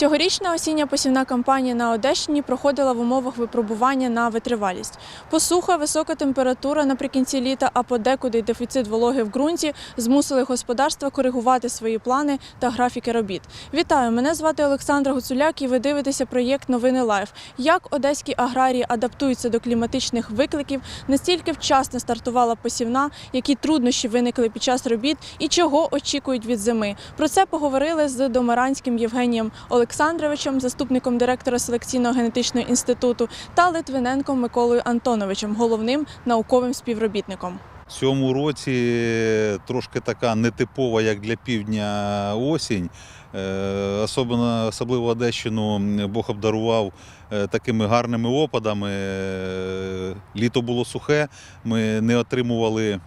Цьогорічна осіння посівна кампанія на Одещині проходила в умовах випробування на витривалість. Посуха, висока температура наприкінці літа, а подекуди дефіцит вологи в ґрунті змусили господарства коригувати свої плани та графіки робіт. Вітаю! Мене звати Олександра Гуцуляк і ви дивитеся проєкт Новини Лайф. Як одеські аграрії адаптуються до кліматичних викликів, настільки вчасно стартувала посівна, які труднощі виникли під час робіт і чого очікують від зими. Про це поговорили з Домаранським Євгенієм Олександровичем, заступником директора селекційно-генетичного інституту, та Литвиненком Миколою Антоновичем, головним науковим співробітником. Цьому році трошки така нетипова, як для півдня осінь. Е, Особливо, особливо Одещину Бог обдарував е, такими гарними опадами. Е, Літо було сухе, ми не отримували,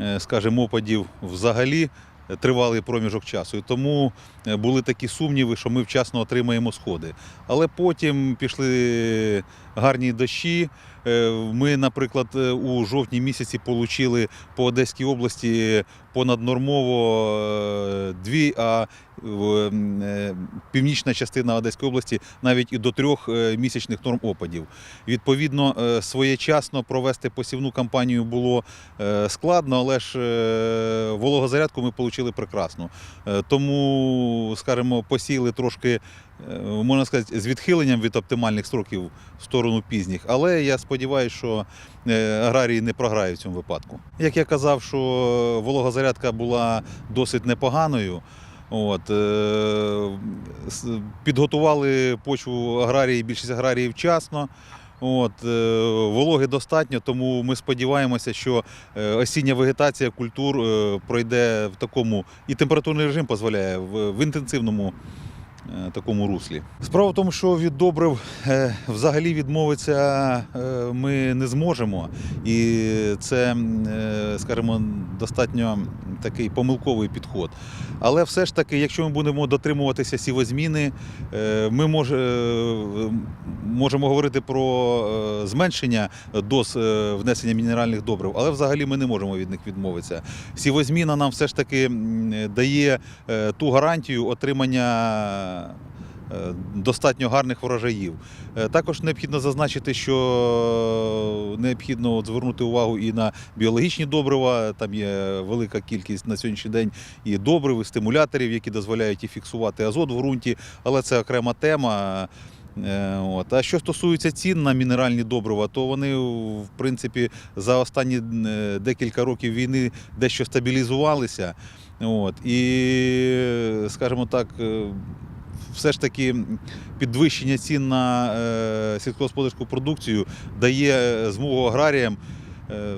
е, скажімо, опадів взагалі. Тривалий проміжок часу, і тому е, були такі сумніви, що ми вчасно отримаємо сходи. Але потім пішли гарні дощі. Е, Ми, наприклад, е, у жовтні місяці отримали по Одеській області понаднормово дві, а північна частина Одеської області навіть і до трьох е, місячних норм опадів. Відповідно, е, своєчасно провести посівну кампанію було е, складно, але ж е, вологозарядку ми отримали прекрасно. Е, Тому, скажімо, посіяли трошки, е, можна сказати, з відхиленням від оптимальних строків в сторону пізніх. Але я сподіваюся, що е, аграрії не програють в цьому випадку. Як я казав, що вологозарядка була досить непоганою. От, е, підготували почву аграрії, більшість аграріїв вчасно. От, е, вологи достатньо, тому ми сподіваємося, що е, осіння вегетація культур пройде в такому, і температурний режим дозволяє в, інтенсивному такому руслі. Справа в тому, що від добрив взагалі відмовитися ми не зможемо. І це, скажімо, достатньо такий помилковий підход. Але все ж таки, якщо ми будемо дотримуватися сівозміни, е, ми е, можемо говорити про е, зменшення доз внесення мінеральних добрив, але взагалі ми не можемо від них відмовитися. Сівозміна нам все ж таки дає ту гарантію отримання. Е, Достатньо гарних врожаїв. Е, Також необхідно зазначити, що необхідно от звернути увагу і на біологічні добрива. Там є велика кількість на сьогоднішній день і добрив, і стимуляторів, які дозволяють і фіксувати азот в ґрунті, але це окрема тема. Е, От. А що стосується цін на мінеральні добрива, то вони, в принципі, за останні е, декілька років війни дещо стабілізувалися. От. І, скажімо так, е, все ж таки підвищення цін на е, сільськогосподарську продукцію дає змогу аграріям е,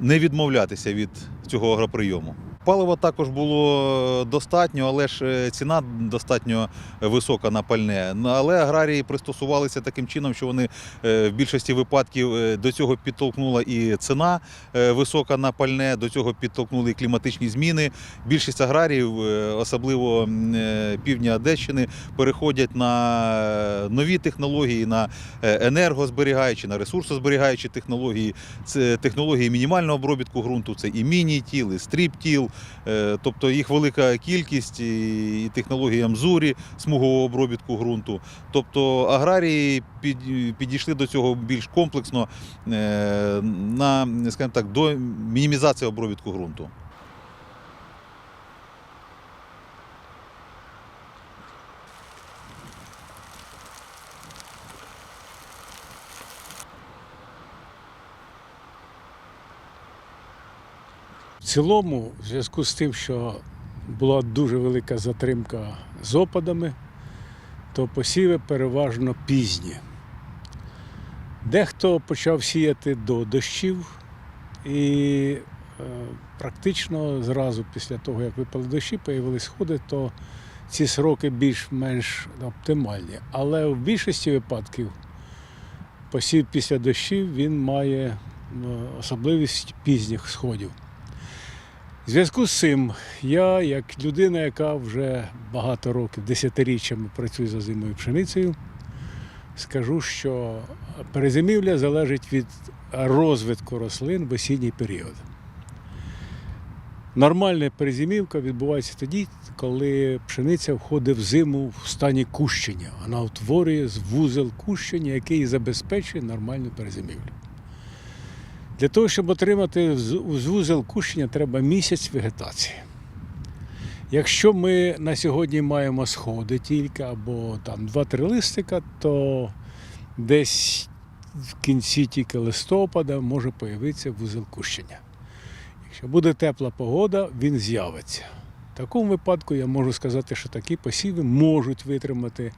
не відмовлятися від цього агроприйому. Палива також було достатньо, але ж е, ціна достатньо висока на пальне. Але аграрії пристосувалися таким чином, що вони е, в більшості випадків е, до цього підтолкнула і ціна е, висока на пальне, до цього підтолкнули і кліматичні зміни. Більшість аграріїв, е, особливо е, півдня Одещини, переходять на нові технології, на е, енергозберігаючі, на ресурсозберігаючі технології. Це технології мінімального обробітку ґрунту, це і міні-тіл, і стріп-тіл, е, тобто їх велика кількість, і технологія Амзурі, смугового обробітку ґрунту. Тобто аграрії підійшли до цього більш комплексно е, на, скажімо так, до мінімізації обробітку ґрунту. Цілому, в зв'язку з тим, що була дуже велика затримка з опадами, то посіви переважно пізні. Дехто почав сіяти до дощів, і е, практично зразу після того, як випали дощі, появились сходи, то ці сроки більш-менш оптимальні. Але в більшості випадків посів після дощів він має е, особливість пізніх сходів. В зв'язку з цим я, як людина, яка вже багато років, десятиріччями працює за зимою пшеницею, скажу, що перезимівля залежить від розвитку рослин в осінній період. Нормальна перезимівка відбувається тоді, коли пшениця входить в зиму в стані кущення. Вона утворює вузел кущення, який забезпечує нормальну перезимівлю. Для того, щоб отримати з- вузел кущення, треба місяць вегетації. Якщо ми на сьогодні маємо сходи тільки або там 2-3 листика, то десь в кінці тільки листопада може появитися вузел кущення. Якщо буде тепла погода, він з'явиться. В такому випадку я можу сказати, що такі посіви можуть витримати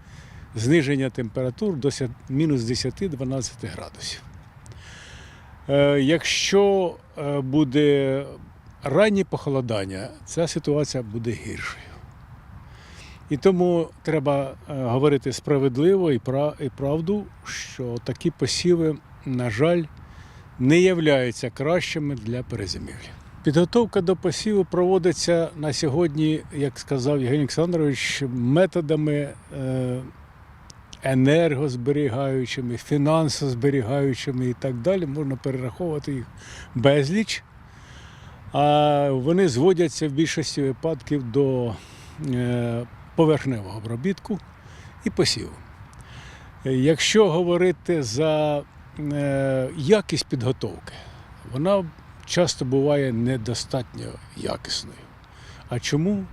зниження температур до мінус 10-12 градусів. Е, Якщо е, буде раннє похолодання, ця ситуація буде гіршою. І тому треба е, говорити справедливо і правду, що такі посіви, на жаль, не являються кращими для перезимівлі. Підготовка до посіву проводиться на сьогодні, як сказав Євгеній Олександрович, методами енергозберігаючими, фінансозберігаючими і так далі. Можна перераховувати їх безліч. А вони зводяться в більшості випадків до е, поверхневого обробітку і посіву. Якщо говорити за е, якість підготовки, вона часто буває недостатньо якісною. А чому?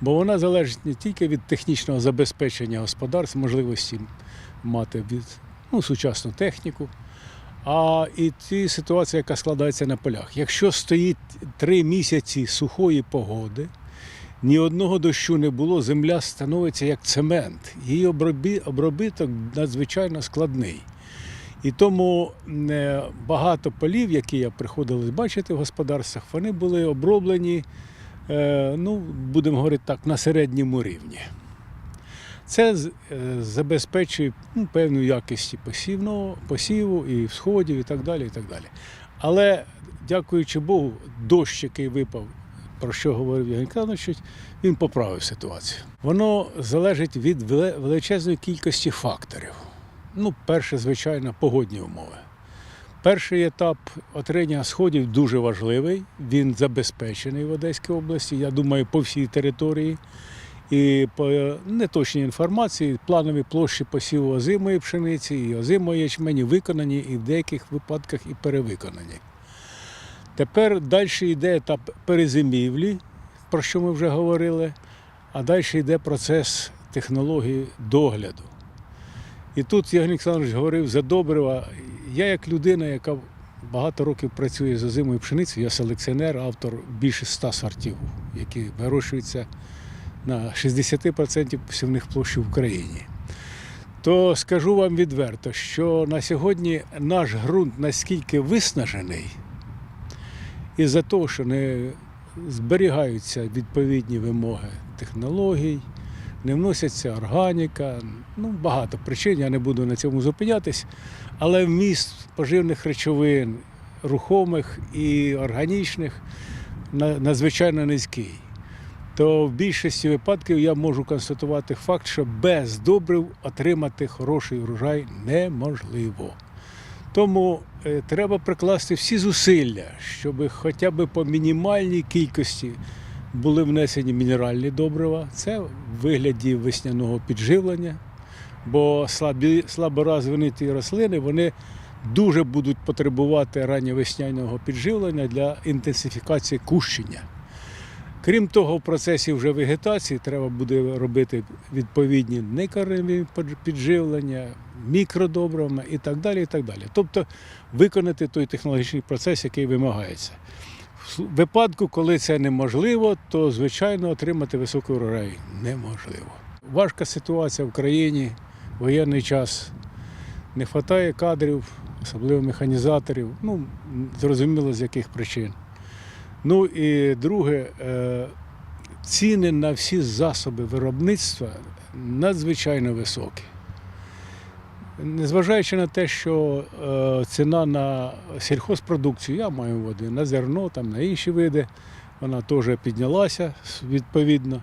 Бо вона залежить не тільки від технічного забезпечення господарств, можливості мати від, ну, сучасну техніку, а і ті ситуації, яка складається на полях. Якщо стоїть три місяці сухої погоди, ні одного дощу не було, земля становиться як цемент. Її обробіток надзвичайно складний. І тому е, багато полів, які я приходилось бачити в господарствах, вони були оброблені, ну, будемо говорити так, на середньому рівні. Це е, забезпечує ну, певну якість посівного, посіву, і всходів, і так далі. І так далі. Але, дякуючи Богу, дощ, який випав, про що говорив Євген Канович, він поправив ситуацію. Воно залежить від величезної кількості факторів. Ну, перше, звичайно, погодні умови. Перший етап отримання сходів дуже важливий. Він забезпечений в Одеській області, я думаю, по всій території. І по неточній інформації планові площі посіву озимої пшениці і озимої ячмені виконані і в деяких випадках і перевиконані. Тепер далі йде етап перезимівлі, про що ми вже говорили, а далі йде процес технології догляду. І тут Євген Олександрович говорив за добрива. Я як людина, яка багато років працює з озимою пшеницею, я селекціонер, автор більше ста сортів, які вирощуються на 60% посівних площ в Україні. То скажу вам відверто, що на сьогодні наш ґрунт наскільки виснажений, із-за того, що не зберігаються відповідні вимоги технологій, не вносяться органіка, ну багато причин, я не буду на цьому зупинятись, але вміст поживних речовин, рухомих і органічних надзвичайно низький. То в більшості випадків я можу констатувати факт, що без добрив отримати хороший врожай неможливо. Тому е, треба прикласти всі зусилля, щоб хоча б по мінімальній кількості були внесені мінеральні добрива. Це в вигляді весняного підживлення, бо слабі, слаборозвинуті рослини вони дуже будуть потребувати ранньовесняного підживлення для інтенсифікації кущення. Крім того, в процесі вже вегетації треба буде робити відповідні некореневі підживлення, мікродобривами і так далі. і так далі. Тобто виконати той технологічний процес, який вимагається. В випадку, коли це неможливо, то звичайно отримати високий урожай неможливо. Важка ситуація в країні, воєнний час. Не вистачає кадрів, особливо механізаторів. Ну, зрозуміло, з яких причин. Ну і друге, е, ціни на всі засоби виробництва надзвичайно високі. Незважаючи на те, що е, ціна на сільхозпродукцію, я маю води, на зерно, там, на інші види, вона теж піднялася відповідно.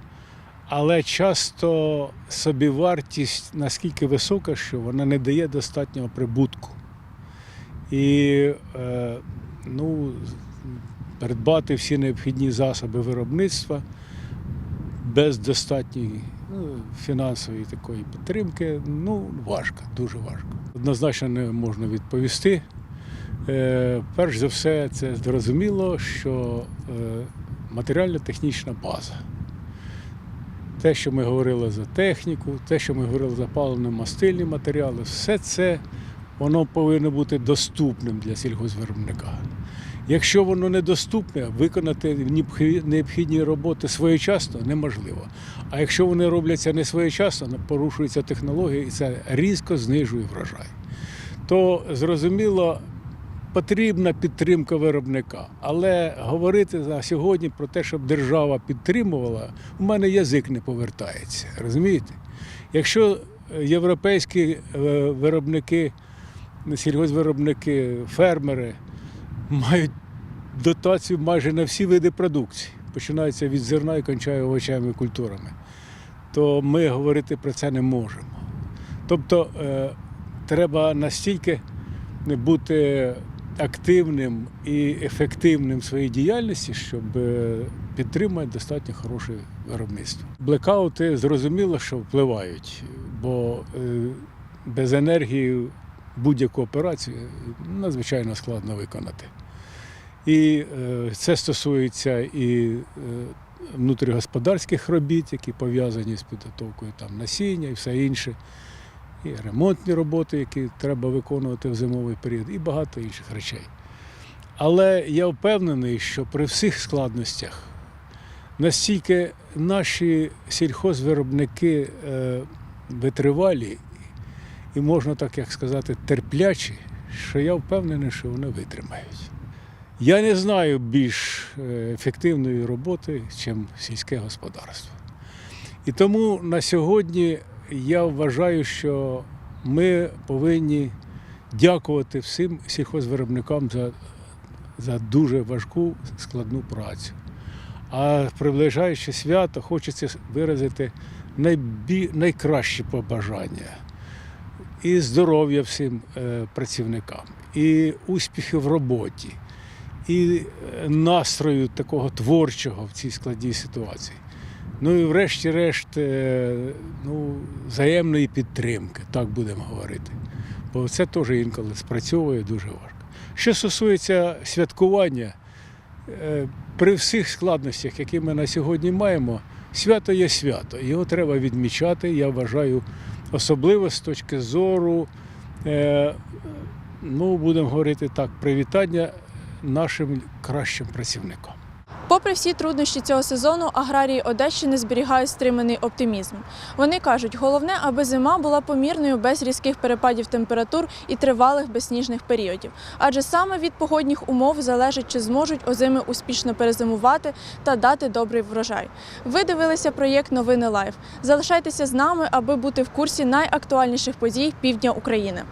Але часто собівартість наскільки висока, що вона не дає достатнього прибутку. І е, ну, передбати всі необхідні засоби виробництва без достатньої ну, фінансової такої підтримки. Ну, важко, дуже важко. Однозначно не можна відповісти. Е, перш за все, це зрозуміло, що е, матеріально-технічна база. Те, що ми говорили за техніку, те, що ми говорили за паливно-мастильні матеріали, все це воно повинно бути доступним для сільгоспвиробника. Якщо воно недоступне, виконати необхідні роботи своєчасно неможливо. А якщо вони робляться не своєчасно, порушуються технології і це різко знижує врожай. То зрозуміло, потрібна підтримка виробника. Але говорити на сьогодні про те, щоб держава підтримувала, у мене язик не повертається. Розумієте? Якщо е, європейські е, виробники, сільгоспвиробники, фермери мають дотацію майже на всі види продукції, починається від зерна і кончає овочами і культурами, то ми говорити про це не можемо. Тобто е, треба настільки бути активним і ефективним в своїй діяльності, щоб е, підтримати достатньо хороше виробництво. Блекаути зрозуміло, що впливають, бо е, без енергії будь-яку операцію надзвичайно складно виконати. І е, це стосується і е, внутрігосподарських робіт, які пов'язані з підготовкою там, насіння і все інше, і ремонтні роботи, які треба виконувати в зимовий період, і багато інших речей. Але я впевнений, що при всіх складностях настільки наші сільхозвиробники е, витривалі і можна так як сказати, терплячі, що я впевнений, що вони витримають. Я не знаю більш е, ефективної роботи, ніж сільське господарство. І тому на сьогодні я вважаю, що ми повинні дякувати всім сільхозвиробникам за, за дуже важку складну працю. А приближаючи свято, хочеться виразити найбі... найкращі побажання і здоров'я всім е, працівникам, і успіхи в роботі, і е, настрою такого творчого в цій складній ситуації. Ну і врешті-решт, е, ну, взаємної підтримки, так будемо говорити. Бо це теж інколи спрацьовує дуже важко. Що стосується святкування, при всіх складностях, які ми на сьогодні маємо, свято є свято. Його треба відмічати, я вважаю, особливо з точки зору, е, ну, будемо говорити так, привітання нашим кращим працівникам. Попри всі труднощі цього сезону, аграрії Одещини зберігають стриманий оптимізм. Вони кажуть, головне, аби зима була помірною без різких перепадів температур і тривалих безсніжних періодів. Адже саме від погодних умов залежить, чи зможуть озими успішно перезимувати та дати добрий врожай. Ви дивилися проєкт Новини Лайф. Залишайтеся з нами, аби бути в курсі найактуальніших подій півдня України.